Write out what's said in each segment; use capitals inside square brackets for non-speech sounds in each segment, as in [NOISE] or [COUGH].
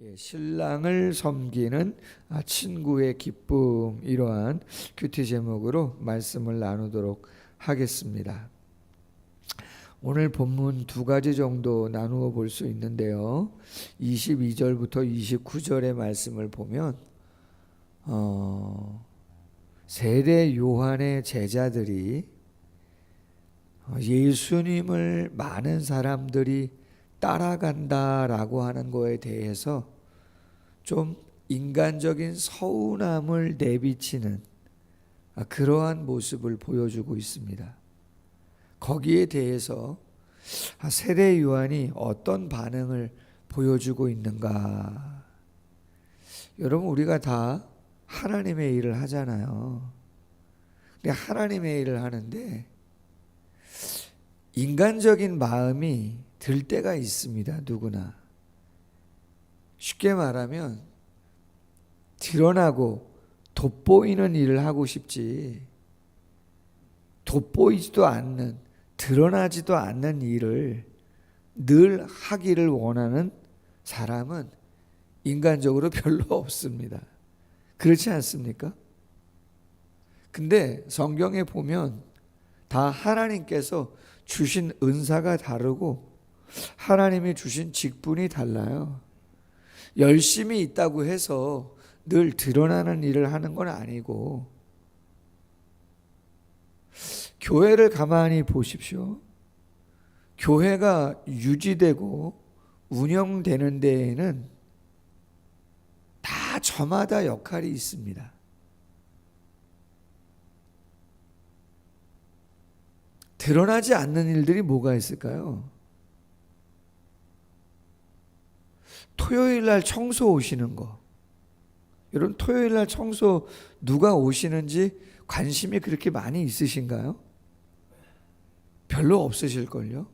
예, 신랑을 섬기는 아, 친구의 기쁨 이러한 큐티 제목으로 말씀을 나누도록 하겠습니다. 오늘 본문 두 가지 정도 나누어 볼 수 있는데요. 22절부터 29절의 말씀을 보면 어, 세례 요한의 제자들이 어, 예수님을 많은 사람들이 따라간다라고 하는 거에 대해서 좀 인간적인 서운함을 내비치는 아, 그러한 모습을 보여주고 있습니다. 거기에 대해서 아, 세례 요한이 어떤 반응을 보여주고 있는가? 여러분 우리가 다 하나님의 일을 하잖아요. 근데 하나님의 일을 하는데 인간적인 마음이 들 때가 있습니다. 누구나. 쉽게 말하면 드러나고 돋보이는 일을 하고 싶지 돋보이지도 않는 드러나지도 않는 일을 늘 하기를 원하는 사람은 인간적으로 [LAUGHS] 별로 없습니다. 그렇지 않습니까? 근데 성경에 보면 다 하나님께서 주신 은사가 다르고 하나님이 주신 직분이 달라요. 열심히 있다고 해서 늘 드러나는 일을 하는 건 아니고 교회를 가만히 보십시오. 교회가 유지되고 운영되는 데에는 다 저마다 역할이 있습니다. 드러나지 않는 일들이 뭐가 있을까요? 토요일 날 청소 오시는 거. 여러분 토요일 날 청소 누가 오시는지 관심이 그렇게 많이 있으신가요? 별로 없으실 걸요.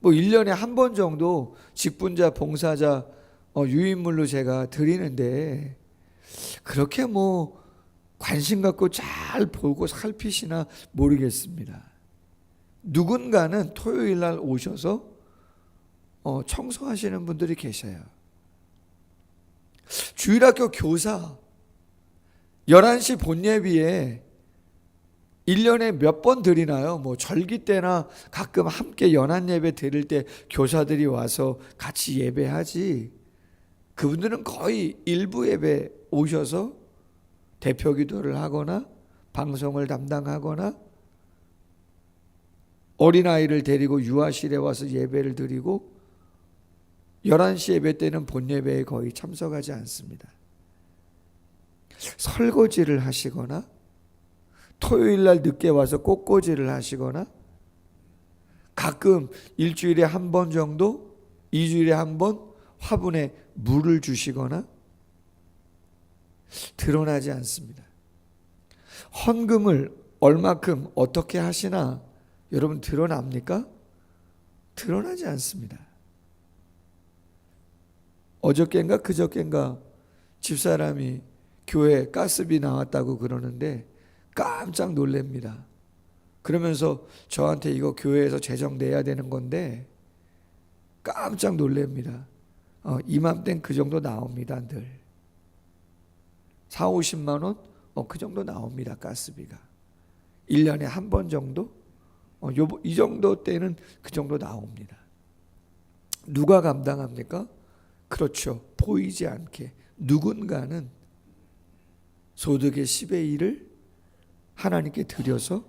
뭐 1년에 한 번 정도 직분자 봉사자 어, 유인물로 제가 드리는데 그렇게 뭐 관심 갖고 잘 보고 살피시나 모르겠습니다. 누군가는 토요일 날 오셔서 어, 청소하시는 분들이 계셔요. 주일학교 교사 11시 본예비에 1년에 몇 번 드리나요? 뭐 절기 때나 가끔 함께 연한 예배 드릴 때 교사들이 와서 같이 예배하지. 그분들은 거의 일부 예배 오셔서 대표 기도를 하거나 방송을 담당하거나 어린아이를 데리고 유아실에 와서 예배를 드리고 11시 예배 때는 본 예배에 거의 참석하지 않습니다. 설거지를 하시거나 토요일 날 늦게 와서 꽃꽂이를 하시거나 가끔 일주일에 한 번 정도, 이주일에 한 번 화분에 물을 주시거나 드러나지 않습니다. 헌금을 얼마큼 어떻게 하시나 여러분 드러납니까? 드러나지 않습니다. 어저께인가 그저께인가 집사람이 교회 가스비 나왔다고 그러는데 깜짝 놀랍니다. 그러면서 저한테 이거 교회에서 재정 내야 되는 건데 깜짝 놀랍니다. 어, 이맘땐 그 정도 나옵니다, 늘. 4, 50만 원? 어, 그 정도 나옵니다, 가스비가. 1년에 한 번 정도? 어, 요, 이 정도 때는 그 정도 나옵니다. 누가 감당합니까? 그렇죠. 보이지 않게 누군가는 소득의 10의 1을 하나님께 드려서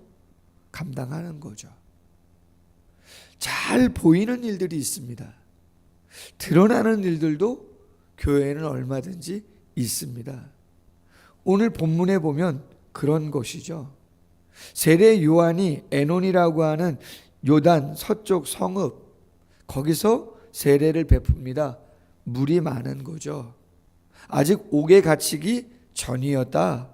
감당하는 거죠. 잘 보이는 일들이 있습니다. 드러나는 일들도 교회에는 얼마든지 있습니다. 오늘 본문에 보면 그런 것이죠. 세례 요한이 에논이라고 하는 요단 서쪽 성읍 거기서 세례를 베풉니다. 물이 많은 거죠. 아직 옥에 갇히기 전이었다.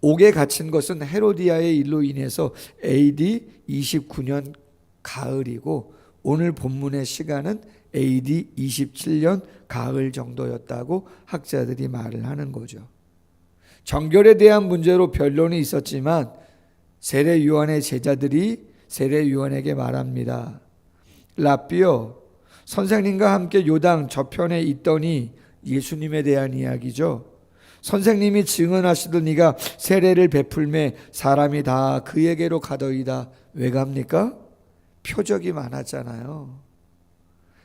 옥에 갇힌 것은 헤로디아의 일로 인해서 AD 29년 가을이고 오늘 본문의 시간은 AD 27년 가을 정도였다고 학자들이 말을 하는 거죠. 정결에 대한 문제로 변론이 있었지만 세례 요한의 제자들이 세례 요한에게 말합니다. 라비오 선생님과 함께 요당 저편에 있더니 예수님에 대한 이야기죠. 선생님이 증언하시던 이가 세례를 베풀매 사람이 다 그에게로 가더이다. 왜 갑니까? 표적이 많았잖아요.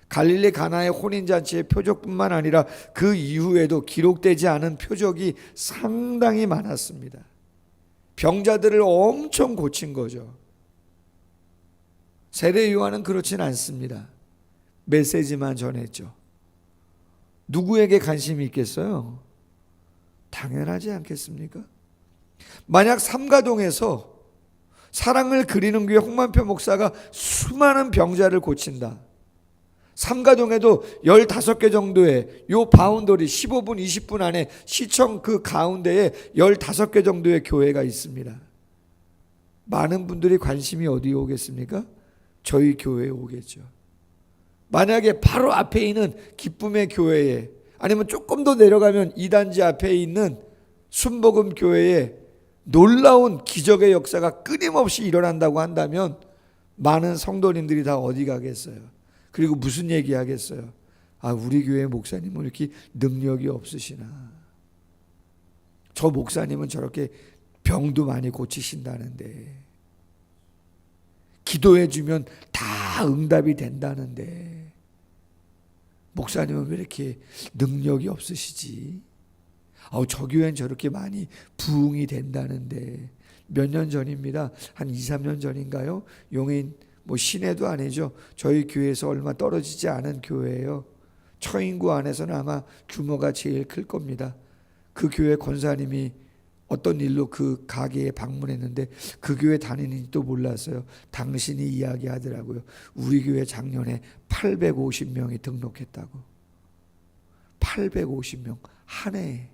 갈릴리 가나의 혼인 잔치의 표적뿐만 아니라 그 이후에도 기록되지 않은 표적이 상당히 많았습니다. 병자들을 엄청 고친 거죠. 세례 요한은 그렇진 않습니다. 메시지만 전했죠. 누구에게 관심이 있겠어요? 당연하지 않겠습니까? 만약 삼가동에서 사랑을 그리는 교회 홍만표 목사가 수많은 병자를 고친다. 삼가동에도 15개 정도의 요 바운더리 15분 20분 안에 시청 그 가운데에 15개 정도의 교회가 있습니다. 많은 분들이 관심이 어디에 오겠습니까? 저희 교회에 오겠죠. 만약에 바로 앞에 있는 기쁨의 교회에 아니면 조금 더 내려가면 이단지 앞에 있는 순복음 교회에 놀라운 기적의 역사가 끊임없이 일어난다고 한다면 많은 성도님들이 다 어디 가겠어요? 그리고 무슨 얘기 하겠어요? 아, 우리 교회 목사님은 이렇게 능력이 없으시나. 저 목사님은 저렇게 병도 많이 고치신다는데. 기도해 주면 다 응답이 된다는데. 목사님은 왜 이렇게 능력이 없으시지? 아우, 저 교회는 저렇게 많이 부흥이 된다는데. 몇 년 전입니다. 한 2, 3년 전인가요? 용인 뭐 시내도 아니죠. 저희 교회에서 얼마 떨어지지 않은 교회예요. 처인구 안에서는 아마 규모가 제일 클 겁니다. 그 교회 권사님이 어떤 일로 그 가게에 방문했는데 그 교회 다니는지도 몰랐어요. 당신이 이야기하더라고요. 우리 교회 작년에 850명이 등록했다고. 850명 한 해에.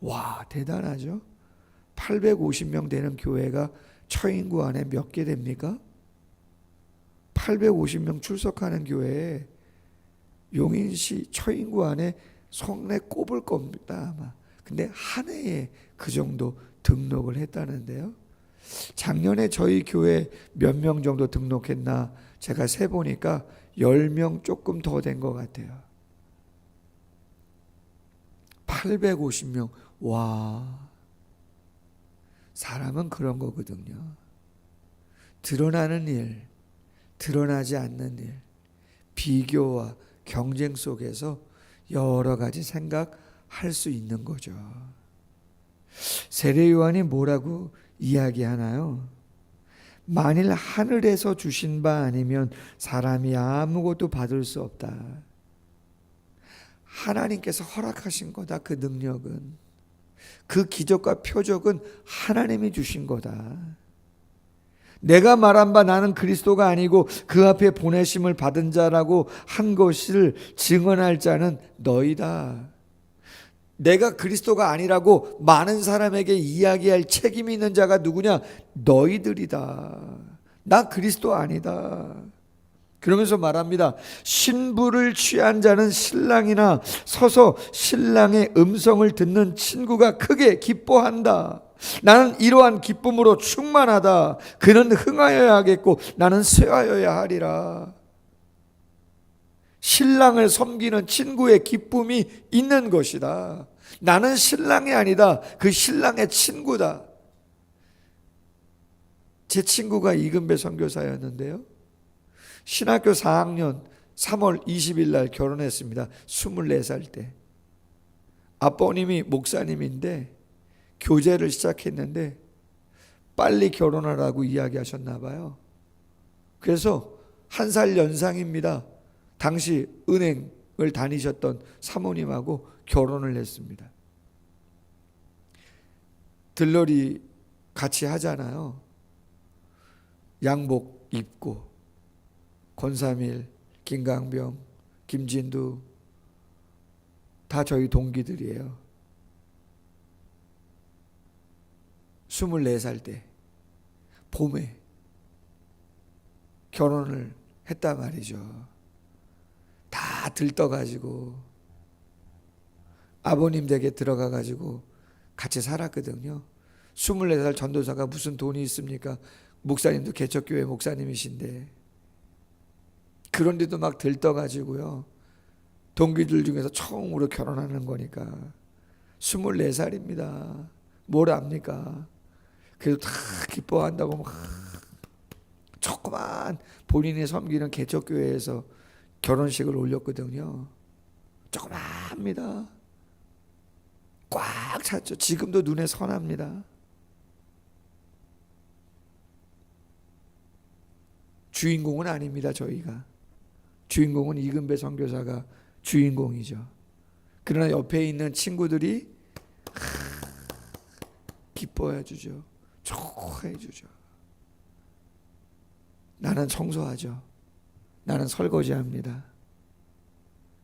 와 대단하죠. 850명 되는 교회가 처인구 안에 몇 개 됩니까? 850명 출석하는 교회에 용인시 처인구 안에 성내 꼽을 겁니다 아마. 근데 한 해에 그 정도 등록을 했다는데요. 작년에 저희 교회 몇 명 정도 등록했나 제가 세 보니까 10명 조금 더 된 것 같아요. 850명. 와. 사람은 그런 거거든요. 드러나는 일, 드러나지 않는 일, 비교와 경쟁 속에서 여러 가지 생각 할 수 있는 거죠. 세례 요한이 뭐라고 이야기하나요? 만일 하늘에서 주신 바 아니면 사람이 아무것도 받을 수 없다. 하나님께서 허락하신 거다. 그 능력은 그 기적과 표적은 하나님이 주신 거다. 내가 말한 바 나는 그리스도가 아니고 그 앞에 보내심을 받은 자라고 한 것을 증언할 자는 너희다. 내가 그리스도가 아니라고 많은 사람에게 이야기할 책임이 있는 자가 누구냐? 너희들이다. 나 그리스도 아니다. 그러면서 말합니다. 신부를 취한 자는 신랑이나 서서 신랑의 음성을 듣는 친구가 크게 기뻐한다. 나는 이러한 기쁨으로 충만하다. 그는 흥하여야 하겠고 나는 쇠하여야 하리라. 신랑을 섬기는 친구의 기쁨이 있는 것이다. 나는 신랑이 아니다. 그 신랑의 친구다. 제 친구가 이금배 선교사였는데요. 신학교 4학년 3월 20일 날 결혼했습니다. 24살 때. 아버님이 목사님인데 교제를 시작했는데 빨리 결혼하라고 이야기하셨나 봐요. 그래서 한 살 연상입니다. 당시 은행을 다니셨던 사모님하고 결혼을 했습니다. 들러리 같이 하잖아요. 양복 입고 권삼일, 김강병, 김진두 다 저희 동기들이에요. 24살 때 봄에 결혼을 했단 말이죠. 다 들떠가지고 아버님 댁에 들어가가지고 같이 살았거든요. 24살 전도사가 무슨 돈이 있습니까? 목사님도 개척교회 목사님이신데 그런데도 막 들떠가지고요. 동기들 중에서 처음으로 결혼하는 거니까 24살입니다. 뭘 압니까? 그래도 다 기뻐한다고 막 조그만 본인이 섬기는 개척교회에서 결혼식을 올렸거든요. 조그만합니다. 꽉 찼죠. 지금도 눈에 선합니다. 주인공은 아닙니다. 저희가 주인공은 이근배 선교사가 주인공이죠. 그러나 옆에 있는 친구들이 기뻐해 주죠. 좋아해 주죠. 나는 청소하죠. 나는 설거지합니다.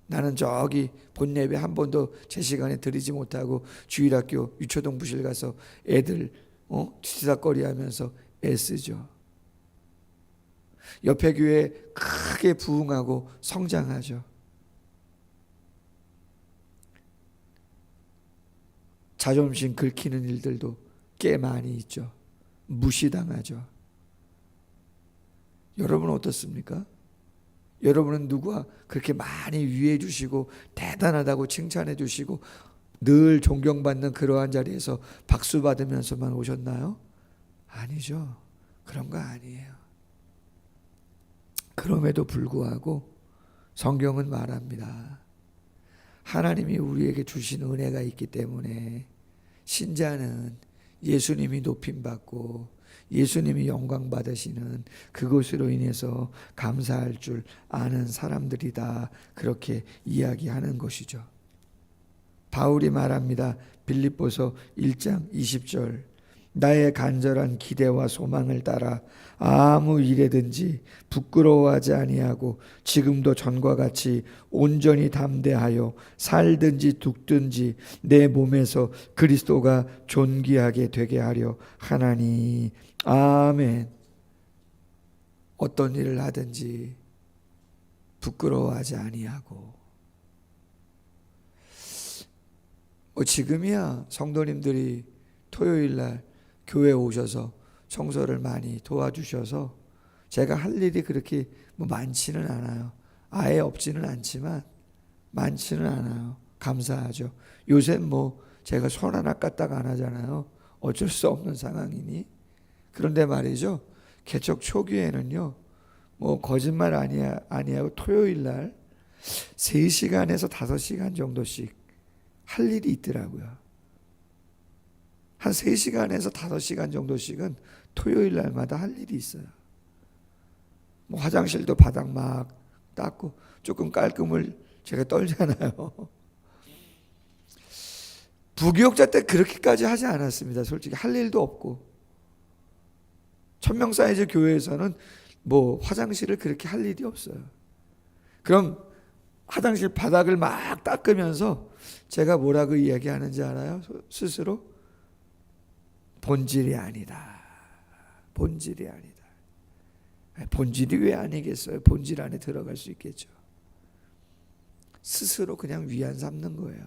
나는 저기 본 예배 한 번도 제 시간에 드리지 못하고 주일학교 유초동 부실 가서 애들 어 뒤치다거리하면서 애쓰죠. 옆에 교회 크게 부흥하고 성장하죠. 자존심 긁히는 일들도 꽤 많이 있죠. 무시당하죠. 여러분 어떻습니까? 여러분은 누구와 그렇게 많이 위해 주시고 대단하다고 칭찬해 주시고 늘 존경받는 그러한 자리에서 박수 받으면서만 오셨나요? 아니죠. 그런 거 아니에요. 그럼에도 불구하고 성경은 말합니다. 하나님이 우리에게 주신 은혜가 있기 때문에 신자는 예수님이 높임 받고 예수님이 영광 받으시는 그것으로 인해서 감사할 줄 아는 사람들이다. 그렇게 이야기하는 것이죠. 바울이 말합니다. 빌립보서 1장 20절. 나의 간절한 기대와 소망을 따라 아무 일에든지 부끄러워하지 아니하고 지금도 전과 같이 온전히 담대하여 살든지 죽든지 내 몸에서 그리스도가 존귀하게 되게 하려 하나니 아멘. 어떤 일을 하든지 부끄러워하지 아니하고 뭐 지금이야 성도님들이 토요일 날 교회 오셔서 청소를 많이 도와주셔서 제가 할 일이 그렇게 뭐 많지는 않아요. 아예 없지는 않지만 많지는 않아요. 감사하죠. 요새 뭐 제가 손 하나 까딱 안 하잖아요. 어쩔 수 없는 상황이니. 그런데 말이죠. 개척 초기에는요. 뭐 거짓말 아니야 아니하고 토요일 날 3시간에서 5시간 정도씩 할 일이 있더라고요. 한 3시간에서 5시간 정도씩은 토요일 날마다 할 일이 있어요. 뭐 화장실도 바닥 막 닦고 조금 깔끔을 제가 떨잖아요. [LAUGHS] 부교육자 때 그렇게까지 하지 않았습니다. 솔직히 할 일도 없고. 천명 사이즈 교회에서는 뭐 화장실을 그렇게 할 일이 없어요. 그럼 화장실 바닥을 막 닦으면서 제가 뭐라고 이야기하는지 알아요? 스스로? 본질이 아니다. 본질이 아니다. 본질이 왜 아니겠어요? 본질 안에 들어갈 수 있겠죠. 스스로 그냥 위안 삼는 거예요.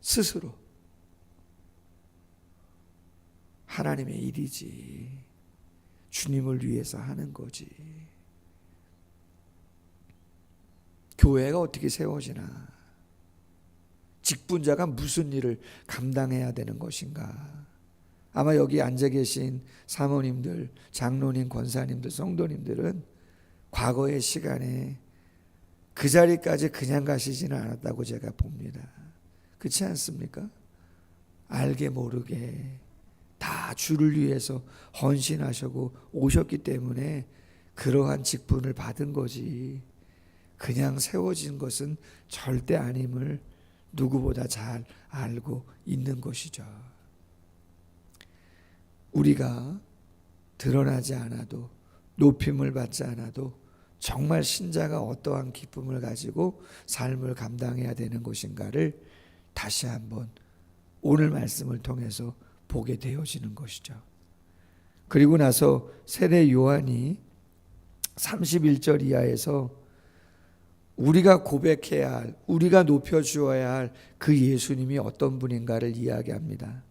스스로. 하나님의 일이지. 주님을 위해서 하는 거지. 교회가 어떻게 세워지나? 직분자가 무슨 일을 감당해야 되는 것인가? 아마 여기 앉아 계신 사모님들, 장로님, 권사님들, 성도님들은 과거의 시간에 그 자리까지 그냥 가시지는 않았다고 제가 봅니다. 그렇지 않습니까? 알게 모르게 다 주를 위해서 헌신하시고 오셨기 때문에 그러한 직분을 받은 거지. 그냥 세워진 것은 절대 아님을 누구보다 잘 알고 있는 것이죠. 우리가 드러나지 않아도 높임을 받지 않아도 정말 신자가 어떠한 기쁨을 가지고 삶을 감당해야 되는 것인가를 다시 한번 오늘 말씀을 통해서 보게 되어지는 것이죠. 그리고 나서 세례 요한이 31절 이하에서 우리가 고백해야 할, 우리가 높여주어야 할 그 예수님이 어떤 분인가를 이야기합니다.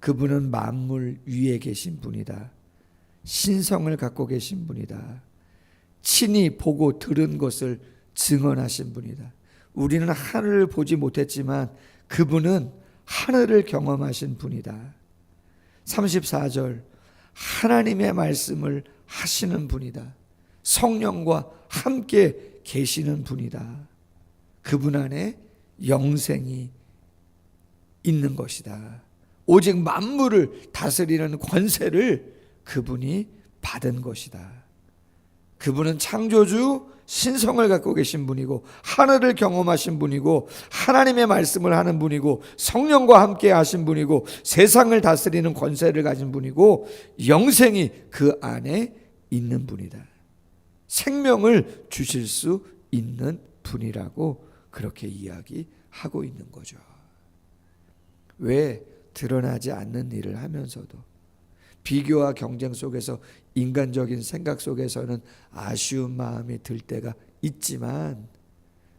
그분은 만물 위에 계신 분이다. 신성을 갖고 계신 분이다. 친히 보고 들은 것을 증언하신 분이다. 우리는 하늘을 보지 못했지만 그분은 하늘을 경험하신 분이다. 34절 하나님의 말씀을 하시는 분이다. 성령과 함께 계시는 분이다. 그분 안에 영생이 있는 것이다. 오직 만물을 다스리는 권세를 그분이 받은 것이다. 그분은 창조주 신성을 갖고 계신 분이고 하늘을 경험하신 분이고 하나님의 말씀을 하는 분이고 성령과 함께 하신 분이고 세상을 다스리는 권세를 가진 분이고 영생이 그 안에 있는 분이다. 생명을 주실 수 있는 분이라고 그렇게 이야기하고 있는 거죠. 왜 드러나지 않는 일을 하면서도 비교와 경쟁 속에서 인간적인 생각 속에서는 아쉬운 마음이 들 때가 있지만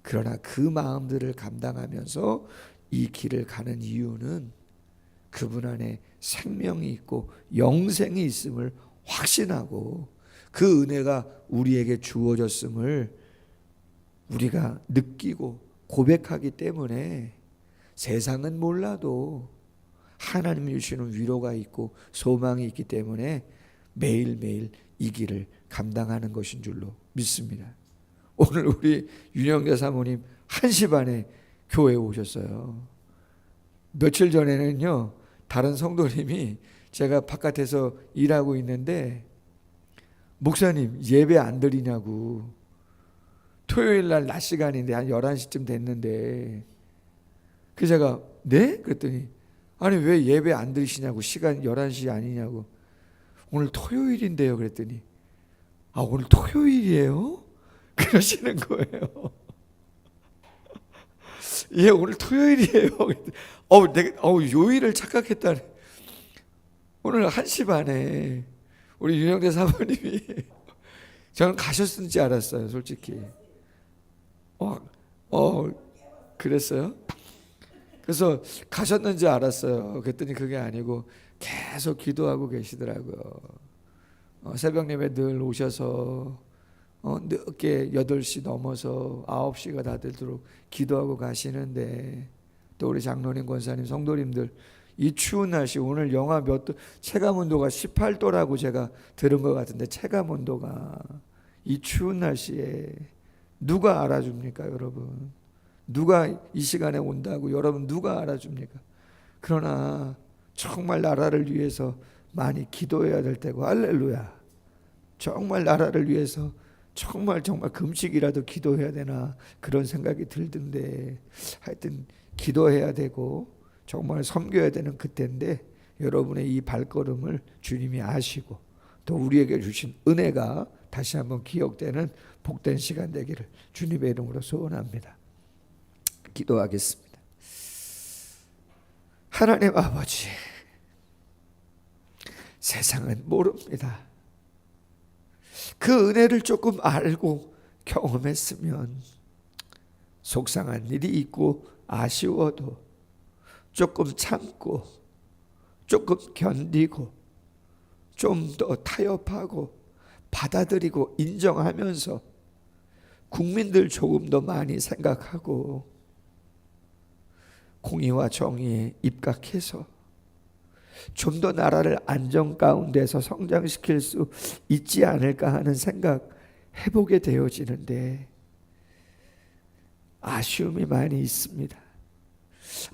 그러나 그 마음들을 감당하면서 이 길을 가는 이유는 그분 안에 생명이 있고 영생이 있음을 확신하고 그 은혜가 우리에게 주어졌음을 우리가 느끼고 고백하기 때문에 세상은 몰라도 하나님이 주시는 위로가 있고 소망이 있기 때문에 매일매일 이 길을 감당하는 것인 줄로 믿습니다. 오늘 우리 윤영대 사모님 1시 반에 교회에 오셨어요. 며칠 전에는요, 다른 성도님이 제가 바깥에서 일하고 있는데, 목사님, 예배 안 드리냐고. 토요일 날 낮 시간인데, 한 11시쯤 됐는데, 그 제가, 네? 그랬더니, 아니 왜 예배 안 드리시냐고 시간 11시 아니냐고 오늘 토요일인데요 그랬더니 아 오늘 토요일이에요? [LAUGHS] 그러시는 거예요. [LAUGHS] 예 오늘 토요일이에요. [LAUGHS] 어 내가 어 요일을 착각했다네. 오늘 1시 반에 우리 윤영대 사모님이 [LAUGHS] 저는 가셨는지 알았어요 솔직히. 어, 어 그랬어요? 그래서 가셨는지 알았어요. 그랬더니 그게 아니고 계속 기도하고 계시더라고요. 어, 새벽 예배 늘 오셔서 어, 늦게 8시 넘어서 9시가 다 되도록 기도하고 가시는데 또 우리 장로님 권사님 성도님들 이 추운 날씨 오늘 영하 몇 도 체감 온도가 18도라고 제가 들은 것 같은데 체감 온도가 이 추운 날씨에 누가 알아줍니까 여러분 누가 이 시간에 온다고 여러분 누가 알아줍니까? 그러나 정말 나라를 위해서 많이 기도해야 될 때고 할렐루야. 정말 나라를 위해서 정말 정말 금식이라도 기도해야 되나 그런 생각이 들던데 하여튼 기도해야 되고 정말 섬겨야 되는 그때인데 여러분의 이 발걸음을 주님이 아시고 또 우리에게 주신 은혜가 다시 한번 기억되는 복된 시간 되기를 주님의 이름으로 소원합니다. 기도하겠습니다. 하나님 아버지, 세상은 모릅니다. 그 은혜를 조금 알고 경험했으면 속상한 일이 있고 아쉬워도 조금 참고 조금 견디고 좀 더 타협하고 받아들이고 인정하면서 국민들 조금 더 많이 생각하고 공의와 정의에 입각해서 좀 더 나라를 안정 가운데서 성장시킬 수 있지 않을까 하는 생각 해보게 되어지는데 아쉬움이 많이 있습니다.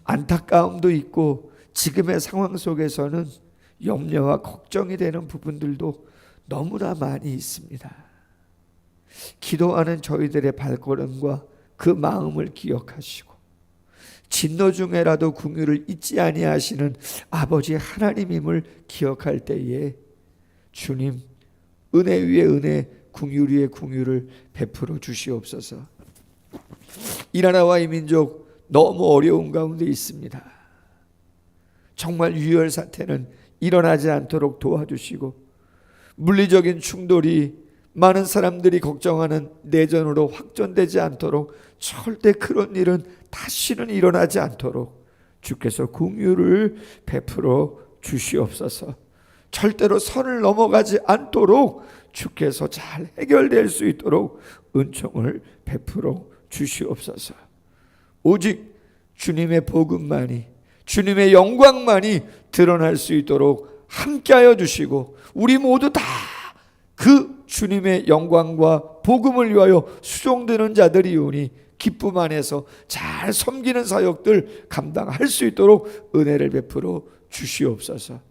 안타까움도 있고 지금의 상황 속에서는 염려와 걱정이 되는 부분들도 너무나 많이 있습니다. 기도하는 저희들의 발걸음과 그 마음을 기억하시고 진노 중에라도 궁유를 잊지 아니하시는 아버지 하나님임을 기억할 때에 주님 은혜 위에 은혜 궁유 위에 궁유를 베풀어 주시옵소서. 이 나라와 이 민족 너무 어려운 가운데 있습니다. 정말 유혈 사태는 일어나지 않도록 도와주시고 물리적인 충돌이 많은 사람들이 걱정하는 내전으로 확전되지 않도록 절대 그런 일은 다시는 일어나지 않도록 주께서 궁유를 베풀어 주시옵소서. 절대로 선을 넘어가지 않도록 주께서 잘 해결될 수 있도록 은총을 베풀어 주시옵소서. 오직 주님의 복음만이 주님의 영광만이 드러날 수 있도록 함께하여 주시고 우리 모두 다 그 주님의 영광과 복음을 위하여 수종되는 자들이오니 기쁨 안에서 잘 섬기는 사역들 감당할 수 있도록 은혜를 베풀어 주시옵소서.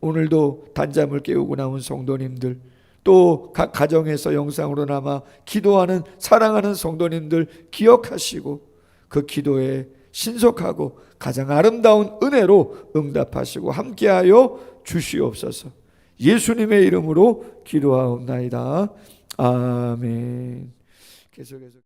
오늘도 단잠을 깨우고 나온 성도님들 또각 가정에서 영상으로 남아 기도하는 사랑하는 성도님들 기억하시고 그 기도에 신속하고 가장 아름다운 은혜로 응답하시고 함께하여 주시옵소서. 예수님의 이름으로 기도하옵나이다. 아멘. 계속해서